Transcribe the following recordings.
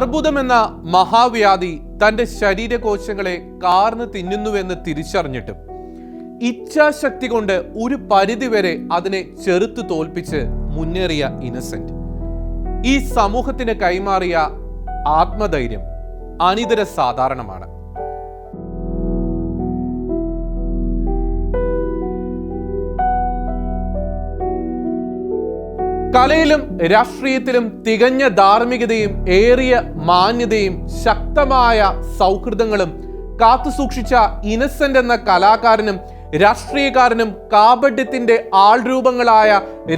അർബുദം എന്ന മഹാവ്യാധി തന്റെ ശരീരകോശങ്ങളെ കാർന്ന് തിന്നുന്നുവെന്ന് തിരിച്ചറിഞ്ഞിട്ടും ഇച്ഛാശക്തി കൊണ്ട് ഒരു പരിധിവരെ അതിനെ ചെറുത്തു തോൽപ്പിച്ച് മുന്നേറിയ ഇന്നസെന്റ് ഈ സമൂഹത്തിന് കൈമാറിയ ആത്മധൈര്യം അനിതര സാധാരണമാണ്. കലയിലും രാഷ്ട്രീയത്തിലും തികഞ്ഞ ധാർമ്മികതയും ഏറിയ മാന്യതയും ശക്തമായ സൗഹൃദങ്ങളും കാത്തുസൂക്ഷിച്ച ഇനസെന്റ് എന്ന കലാകാരനും രാഷ്ട്രീയക്കാരനും കാപഡ്യത്തിന്റെ ആൾരൂപങ്ങളായ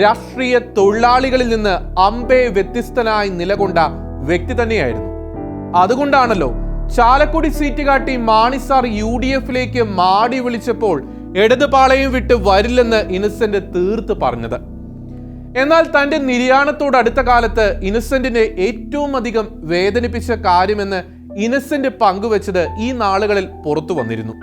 രാഷ്ട്രീയ തൊഴിലാളികളിൽ നിന്ന് അമ്പേ വ്യത്യസ്തനായി നിലകൊണ്ട വ്യക്തി തന്നെയായിരുന്നു. അതുകൊണ്ടാണല്ലോ ചാലക്കുടി സീറ്റ് കാട്ടി മാണി സാർ യു ഡി എഫിലേക്ക് മാടി വിളിച്ചപ്പോൾ ഇടതുപാളയം വിട്ട് വരില്ലെന്ന് ഇന്നസെന്റ് തീർത്ത് പറഞ്ഞത്. എന്നാൽ തന്റെ നിര്യാണത്തോട് അടുത്ത കാലത്ത് ഇന്നസെന്റിനെ ഏറ്റവും അധികം വേദനിപ്പിച്ച കാര്യമെന്ന് ഇന്നസെന്റ് പങ്കുവച്ചത് ഈ നാളുകളിൽ പുറത്തു വന്നിരുന്നു.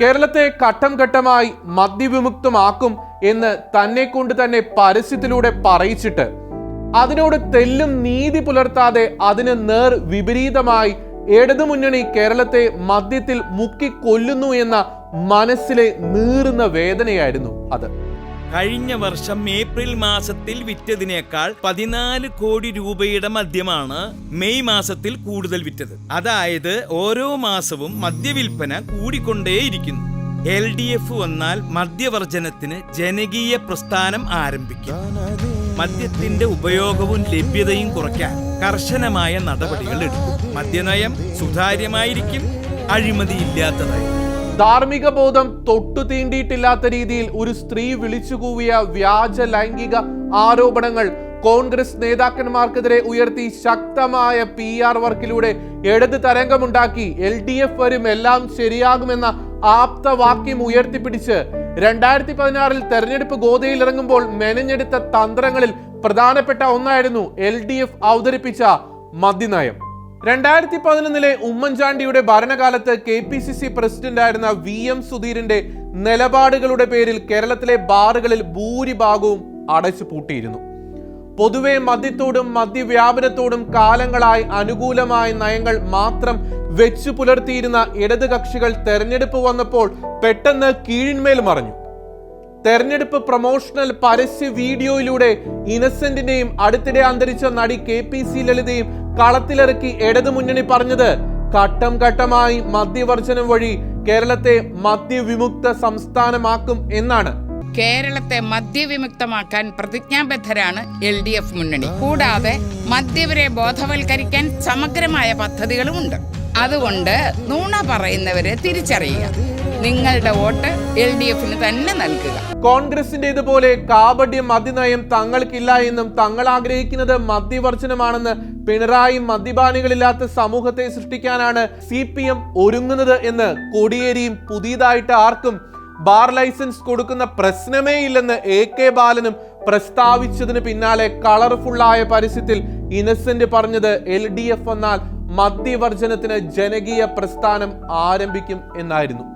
കേരളത്തെ ഘട്ടം ഘട്ടമായി മദ്യവിമുക്തമാക്കും എന്ന് തന്നെ കൊണ്ട് തന്നെ പരസ്യത്തിലൂടെ പറയിച്ചിട്ട് അതിനോട് തെല്ലും നീതി പുലർത്താതെ അതിന് നേർ വിപരീതമായി ഇടതുമുന്നണി കേരളത്തെ മദ്യത്തിൽ മുക്കിക്കൊല്ലുന്നു എന്ന മനസ്സിലെ നീറുന്ന വേദനയായിരുന്നു അത്. കഴിഞ്ഞ വർഷം ഏപ്രിൽ മാസത്തിൽ വിറ്റതിനേക്കാൾ പതിനാല് കോടി രൂപയുടെ മദ്യമാണ് മെയ് മാസത്തിൽ കൂടുതൽ വിറ്റത്. അതായത് ഓരോ മാസവും മദ്യവിൽപ്പന കൂടിക്കൊണ്ടേയിരിക്കുന്നു. എൽ ഡി എഫ് വന്നാൽ മദ്യവർജനത്തിന് ജനകീയ പ്രസ്ഥാനം ആരംഭിക്കും. മദ്യത്തിന്റെ ഉപയോഗവും ലഭ്യതയും കുറയ്ക്കാൻ കർശനമായ നടപടികൾ എടുക്കും. മദ്യനയം സുതാര്യമായിരിക്കും അഴിമതിയില്ലാത്തതായിരിക്കും. ധാർമ്മിക ബോധം തൊട്ടു തീണ്ടിയിട്ടില്ലാത്ത രീതിയിൽ ഒരു സ്ത്രീ വിളിച്ചുകൂവിയ വ്യാജ ലൈംഗിക ആരോപണങ്ങൾ കോൺഗ്രസ് നേതാക്കന്മാർക്കെതിരെ ഉയർത്തി ശക്തമായ പി ആർ വർക്കിലൂടെ ഇടത് തരംഗമുണ്ടാക്കി എൽ ഡി എഫ് വരും എല്ലാം ശരിയാകുമെന്ന ആപ്തവാക്യം ഉയർത്തിപ്പിടിച്ച് രണ്ടായിരത്തി പതിനാറിൽ തെരഞ്ഞെടുപ്പ് ഗോതയിൽ ഇറങ്ങുമ്പോൾ മെനഞ്ഞെടുത്ത തന്ത്രങ്ങളിൽ പ്രധാനപ്പെട്ട ഒന്നായിരുന്നു എൽ ഡി എഫ് അവതരിപ്പിച്ച മദ്യനയം. രണ്ടായിരത്തി പതിനൊന്നിലെ ഉമ്മൻചാണ്ടിയുടെ ഭരണകാലത്ത് കെ പി സി സി പ്രസിഡന്റായിരുന്ന വി എം സുധീരന്റെ നിലപാടുകളുടെ പേരിൽ കേരളത്തിലെ ബാറുകളിൽ ഭൂരിഭാഗവും അടച്ചു പൂട്ടിയിരുന്നു പൊതുവെ മദ്യത്തോടും മദ്യവ്യാപനത്തോടും കാലങ്ങളായി അനുകൂലമായ നയങ്ങൾ മാത്രം വെച്ചു പുലർത്തിയിരുന്ന ഇടത് കക്ഷികൾ തെരഞ്ഞെടുപ്പ് വന്നപ്പോൾ പെട്ടെന്ന് കീഴിന്മേൽ മറഞ്ഞു. തെരഞ്ഞെടുപ്പ് പ്രൊമോഷണൽ പരസ്യ വീഡിയോയിലൂടെ ഇന്നസെന്റിനെയും അടുത്തിടെ അന്തരിച്ച നടി കെ പി സി ലളിതയും കളത്തിലിറക്കി ഇടതു മുന്നണി പറഞ്ഞത് ഘട്ടം ഘട്ടമായി മദ്യവർജനം വഴി കേരളത്തെ മദ്യവിമുക്ത സംസ്ഥാനമാക്കും എന്നാണ്. കേരളത്തെ മദ്യവിമുക്തമാക്കാൻ പ്രതിജ്ഞാബദ്ധരാണ് എൽ ഡി എഫ് മുന്നണി. കൂടാതെ മദ്യവരെ ബോധവൽക്കരിക്കാൻ സമഗ്രമായ പദ്ധതികളും ഉണ്ട് അതുകൊണ്ട് നുണ പറയുന്നവരെ തിരിച്ചറിയുക. നിങ്ങളുടെ വോട്ട് എൽ ഡി എഫിന് തന്നെ നൽകുക. കോൺഗ്രസിന്റെ ഇതുപോലെ കാപട്യ മദ്യനയം തങ്ങൾക്കില്ല എന്നും തങ്ങൾ ആഗ്രഹിക്കുന്നത് മദ്യവർജനമാണെന്ന് പിണറായി മദ്യപാനികളില്ലാത്ത സമൂഹത്തെ സൃഷ്ടിക്കാനാണ് സി പി എം ഒരുങ്ങുന്നത് എന്ന് കോടിയേരിയും പുതിയതായിട്ട് ആർക്കും ബാർ ലൈസൻസ് കൊടുക്കുന്ന പ്രശ്നമേ ഇല്ലെന്ന് എ കെ ബാലനും പ്രസ്താവിച്ചതിന് പിന്നാലെ കളർഫുള്ളായ പരസ്യത്തിൽ ഇന്നസെന്റ് പറഞ്ഞത് എൽ ഡി എഫ് എന്നാൽ മദ്യവർജനത്തിന് ജനകീയ പ്രസ്ഥാനം ആരംഭിക്കും എന്നായിരുന്നു.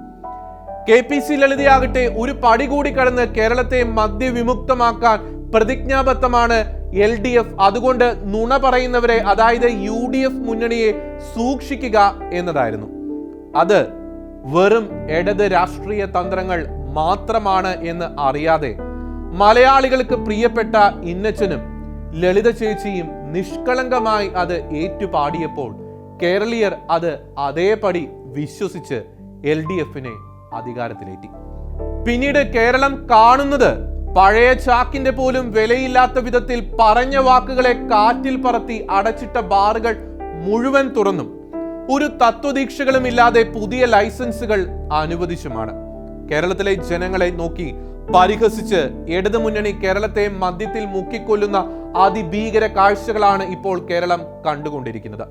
കെ പി സി ലളിതയാകട്ടെ ഒരു പടി കൂടി കടന്ന് കേരളത്തെ മദ്യവിമുക്തമാക്കാൻ പ്രതിജ്ഞാബദ്ധമാണ് എൽ ഡി എഫ് അതുകൊണ്ട് നുണ പറയുന്നവരെ അതായത് യു ഡി എഫ് മുന്നണിയെ സൂക്ഷിക്കുക എന്നതായിരുന്നു. അത് വെറും ഇടത് രാഷ്ട്രീയ തന്ത്രങ്ങൾ മാത്രമാണ് എന്ന് അറിയാതെ മലയാളികൾക്ക് പ്രിയപ്പെട്ട ഇന്നച്ചനും ലളിത ചേച്ചിയും നിഷ്കളങ്കമായി അത് ഏറ്റുപാടിയപ്പോൾ കേരളീയർ അത് അതേപടി വിശ്വസിച്ച് എൽ ഡി എഫിനെ അധികാരത്തിലേറ്റി. പിന്നീട് കേരളം കാണുന്നത് പഴയ ചാക്കിന്റെ പോലും വിലയില്ലാത്ത വിധത്തിൽ പറഞ്ഞ വാക്കുകളെ കാറ്റിൽ പറത്തി അടച്ചിട്ട ബാറുകൾ മുഴുവൻ തുറന്നും. ഒരു തത്വദീക്ഷകളും ഇല്ലാതെ പുതിയ ലൈസൻസുകൾ അനുവദിച്ചുമാണ്. കേരളത്തിലെ ജനങ്ങളെ നോക്കി പരിഹസിച്ച് ഇടതു മുന്നണി കേരളത്തെ മദ്യത്തിൽ മുക്കിക്കൊല്ലുന്ന അതിഭീകര കാഴ്ചകളാണ് ഇപ്പോൾ കേരളം കണ്ടുകൊണ്ടിരിക്കുന്നത്.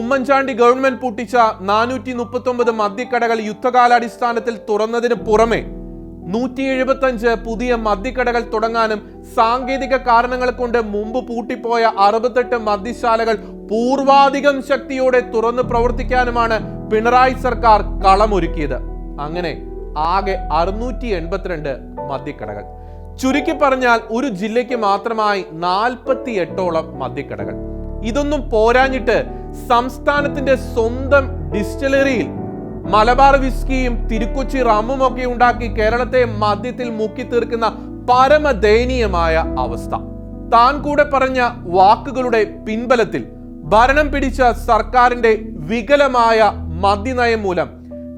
ഉമ്മൻചാണ്ടി ഗവൺമെന്റ് പൂട്ടിച്ച നാനൂറ്റി മുപ്പത്തി ഒമ്പത് മദ്യക്കടകൾ യുദ്ധകാലാടിസ്ഥാനത്തിൽ തുറന്നതിന് പുറമെ നൂറ്റി എഴുപത്തഞ്ച് പുതിയ മദ്യക്കടകൾ തുടങ്ങാനും സാങ്കേതിക കാരണങ്ങൾ കൊണ്ട് മുമ്പ് പൂട്ടിപ്പോയ അറുപത്തെട്ട് മദ്യശാലകൾ പൂർവാധികം ശക്തിയോടെ തുറന്ന് പ്രവർത്തിക്കാനുമാണ് പിണറായി സർക്കാർ കളമൊരുക്കിയത്. അങ്ങനെ ആകെ അറുന്നൂറ്റി എൺപത്തിരണ്ട് മദ്യക്കടകൾ. ചുരുക്കി പറഞ്ഞാൽ ഒരു ജില്ലയ്ക്ക് മാത്രമായി നാൽപ്പത്തി എട്ടോളം മദ്യക്കടകൾ. ഇതൊന്നും പോരാഞ്ഞിട്ട് സംസ്ഥാനത്തിന്റെ സ്വന്തം ഡിസ്റ്റിലറിയിൽ മലബാർ വിസ്കിയും തിരുക്കൊച്ചി റമ്മും ഒക്കെ ഉണ്ടാക്കി കേരളത്തെ മദ്യത്തിൽ മുക്കി തീർക്കുന്ന പരമ പരമദയനീയമായ അവസ്ഥ. താൻ കൂടെ പറഞ്ഞ വാക്കുകളുടെ പിൻബലത്തിൽ ഭരണം പിടിച്ച സർക്കാരിന്റെ വികലമായ മദ്യനയം മൂലം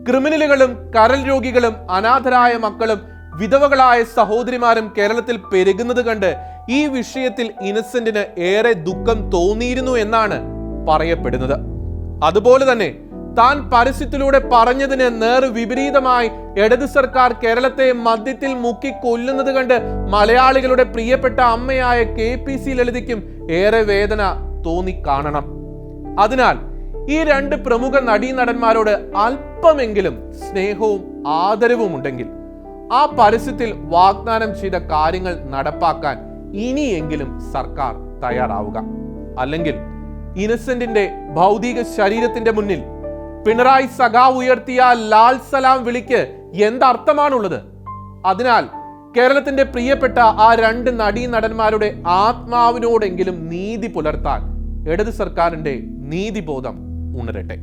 ക്രിമിനലുകളും കരൽ രോഗികളും അനാഥരായ മക്കളും വിധവകളായ സഹോദരിമാരും കേരളത്തിൽ പെരുകുന്നത് കണ്ട് ഈ വിഷയത്തിൽ ഇന്നസെന്റിന് ഏറെ ദുഃഖം തോന്നിയിരുന്നു എന്നാണ് പറയപ്പെടുന്നത്. അതുപോലെ തന്നെ താൻ പരസ്യത്തിലൂടെ പറഞ്ഞതിന് നേർ വിപരീതമായി ഇടത് സർക്കാർ കേരളത്തെ മദ്യത്തിൽ മുക്കി കൊല്ലുന്നത് കണ്ട് മലയാളികളുടെ പ്രിയപ്പെട്ട അമ്മയായ കെ പി സി ലളിതയ്ക്കും ഏറെ വേദന തോന്നി കാണണം. അതിനാൽ ഈ രണ്ട് പ്രമുഖ നടീനടന്മാരോട് അല്പമെങ്കിലും സ്നേഹവും ആദരവും ഉണ്ടെങ്കിൽ ആ പരസ്യത്തിൽ വാഗ്ദാനം ചെയ്ത കാര്യങ്ങൾ നടപ്പാക്കാൻ ഇനിയെങ്കിലും സർക്കാർ തയ്യാറാവുക. അല്ലെങ്കിൽ ഇനസെന്റിന്റെ ഭൗതിക ശരീരത്തിന്റെ മുന്നിൽ പിണറായി സഖാവ് ഉയർത്തിയ ലാൽ സലാം വിളിക്ക് എന്തർത്ഥമാണുള്ളത്? അതിനാൽ കേരളത്തിന്റെ പ്രിയപ്പെട്ട ആ രണ്ട് നടീ നടന്മാരുടെ ആത്മാവിനോടെങ്കിലും നീതി പുലർത്താൻ ഇടത് സർക്കാരിന്റെ നീതിബോധം ഉണരട്ടെ.